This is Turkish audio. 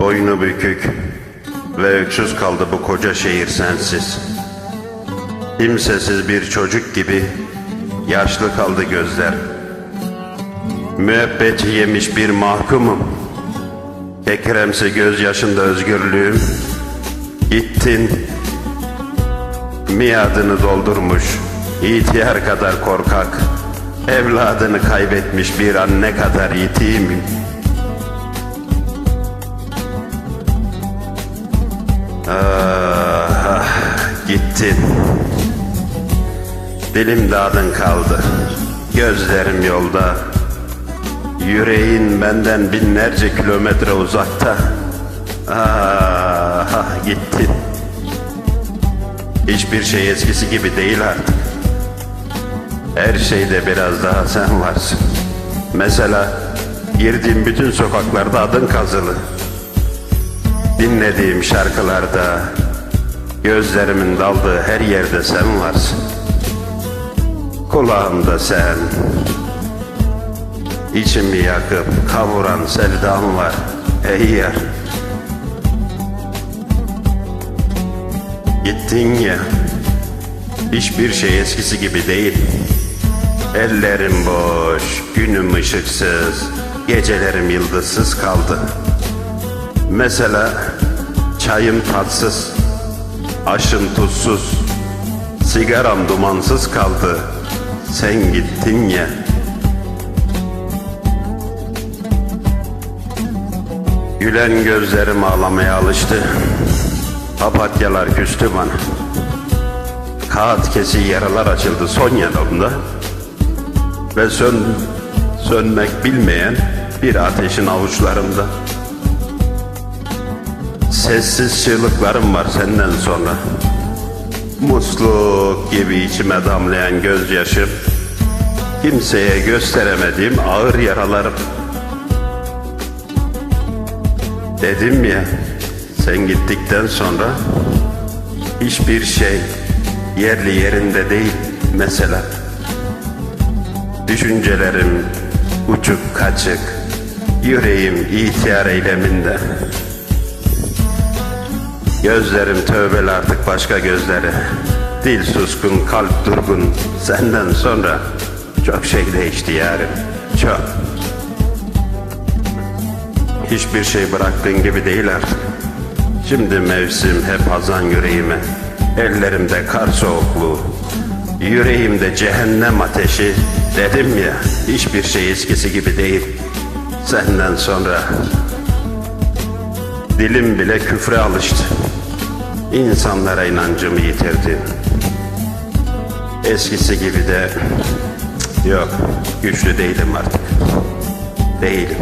Boynu bükük ve öksüz kaldı bu koca şehir sensiz. Kimsesiz bir çocuk gibi yaşlı kaldı gözler. Müebbet yemiş bir mahkumum. Ekremsi gözyaşında özgürlüğüm. Gittin, miadını doldurmuş, ihtiyar kadar korkak, evladını kaybetmiş bir anne kadar yitiğim. Ah, gittin. Dilim dağdın kaldı. Gözlerim yolda. Yüreğin benden binlerce kilometre uzakta. Ah, ah, gittin. Hiçbir şey eskisi gibi değil artık. Her şeyde biraz daha sen varsın. Mesela girdiğim bütün sokaklarda adın kazılı. Dinlediğim şarkılarda, gözlerimin daldığı her yerde sen varsın. Kulağımda sen, içimi yakıp kavuran sevdam var. Ey yar, gittin ya, hiçbir şey eskisi gibi değil. Ellerim boş, günüm ışıksız, gecelerim yıldızsız kaldı. Mesela çayım tatsız, aşım tuzsuz, sigaram dumansız kaldı. Sen gittin ya. Gülen gözlerim ağlamaya alıştı. Papatyalar küstü bana. Kağıt kesi yaralar açıldı son yanımda. Ve sön, sönmek bilmeyen bir ateşin avuçlarımda. Sessiz çığlıklarım var senden sonra. Musluk gibi içime damlayan gözyaşım. Kimseye gösteremediğim ağır yaralarım. Dedim ya, sen gittikten sonra hiçbir şey yerli yerinde değil mesela. Düşüncelerim uçuk kaçık, yüreğim ihtiyar eyleminde. Gözlerim tövbeli artık başka gözlere. Dil suskun, kalp durgun. Senden sonra çok şey değişti yarim. Çok. Hiçbir şey bıraktığın gibi değil artık. Şimdi mevsim hep hazan yüreğime. Ellerimde kar soğukluğu. Yüreğimde cehennem ateşi. Dedim ya hiçbir şey eskisi gibi değil. Senden sonra Dilim bile küfre alıştı. İnsanlara inancımı yitirdim. Eskisi gibi de yok güçlü değilim artık. Değilim.